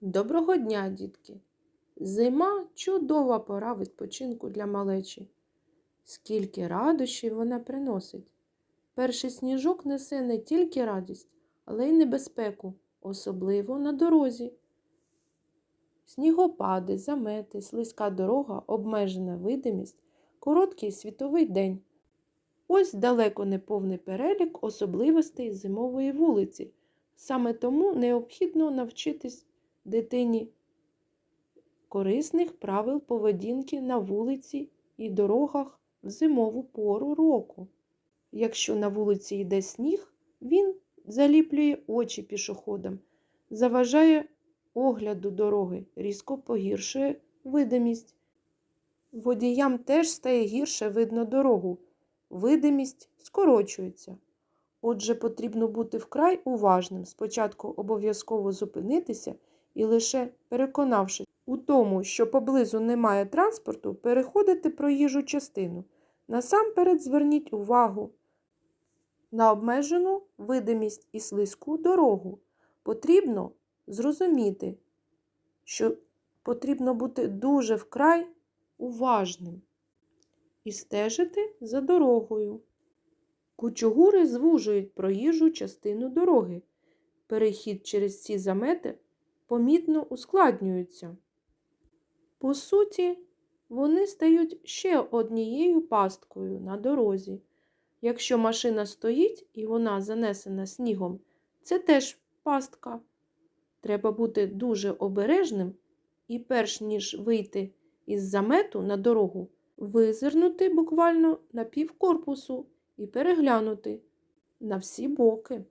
Доброго дня, дітки! Зима чудова пора відпочинку для малечі. Скільки радощів вона приносить. Перший сніжок несе не тільки радість, але й небезпеку, особливо на дорозі. Снігопади, замети, слизька дорога, обмежена видимість, короткий світовий день. Ось далеко не повний перелік особливостей зимової вулиці. Саме тому необхідно навчитись дитині корисних правил поведінки на вулиці і дорогах в зимову пору року. Якщо на вулиці йде сніг, він заліплює очі пішоходам, заважає огляду дороги, різко погіршує видимість. Водіям теж стає гірше видно дорогу, видимість скорочується. Отже, потрібно бути вкрай уважним. Спочатку обов'язково зупинитися і лише переконавшись у тому, що поблизу немає транспорту, переходити проїжджу частину. Насамперед зверніть увагу на обмежену видимість і слизьку дорогу. Потрібно зрозуміти, що потрібно бути дуже вкрай уважним і стежити за дорогою. Кучугури звужують проїжджу частину дороги. Перехід через ці замети помітно ускладнюється. По суті, вони стають ще однією пасткою на дорозі. Якщо машина стоїть і вона занесена снігом, це теж пастка. Треба бути дуже обережним і, перш ніж вийти із замету на дорогу, визирнути буквально на півкорпусу і переглянути на всі боки.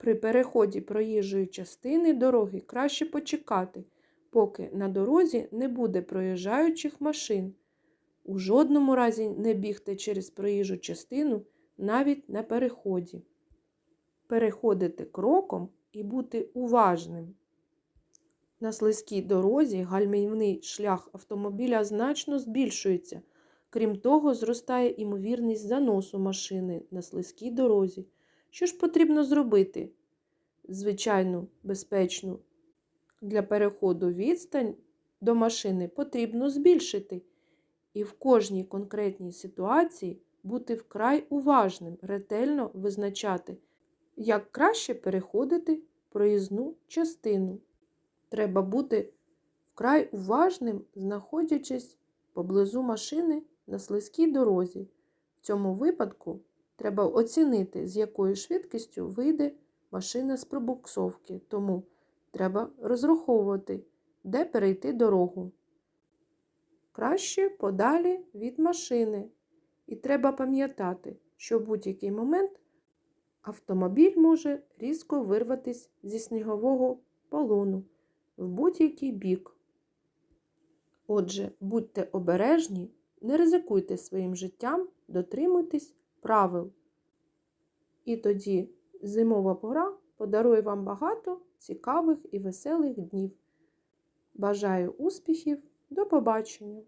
При переході проїжджої частини дороги краще почекати, поки на дорозі не буде проїжджаючих машин. У жодному разі не бігти через проїжджу частину навіть на переході. Переходити кроком і бути уважним. На слизькій дорозі гальмівний шлях автомобіля значно збільшується. Крім того, зростає імовірність заносу машини на слизькій дорозі. Що ж потрібно зробити? Звичайну, безпечну. Для переходу відстань до машини потрібно збільшити. І в кожній конкретній ситуації бути вкрай уважним, ретельно визначати, як краще переходити проїзну частину. Треба бути вкрай уважним, знаходячись поблизу машини на слизькій дорозі. В цьому випадку треба оцінити, з якою швидкістю вийде машина з пробуксовки, тому треба розраховувати, де перейти дорогу. Краще подалі від машини. І треба пам'ятати, що в будь-який момент автомобіль може різко вирватися зі снігового полону в будь-який бік. Отже, будьте обережні, не ризикуйте своїм життям, дотримуйтесь правил. І тоді зимова пора подарує вам багато цікавих і веселих днів. Бажаю успіхів! До побачення!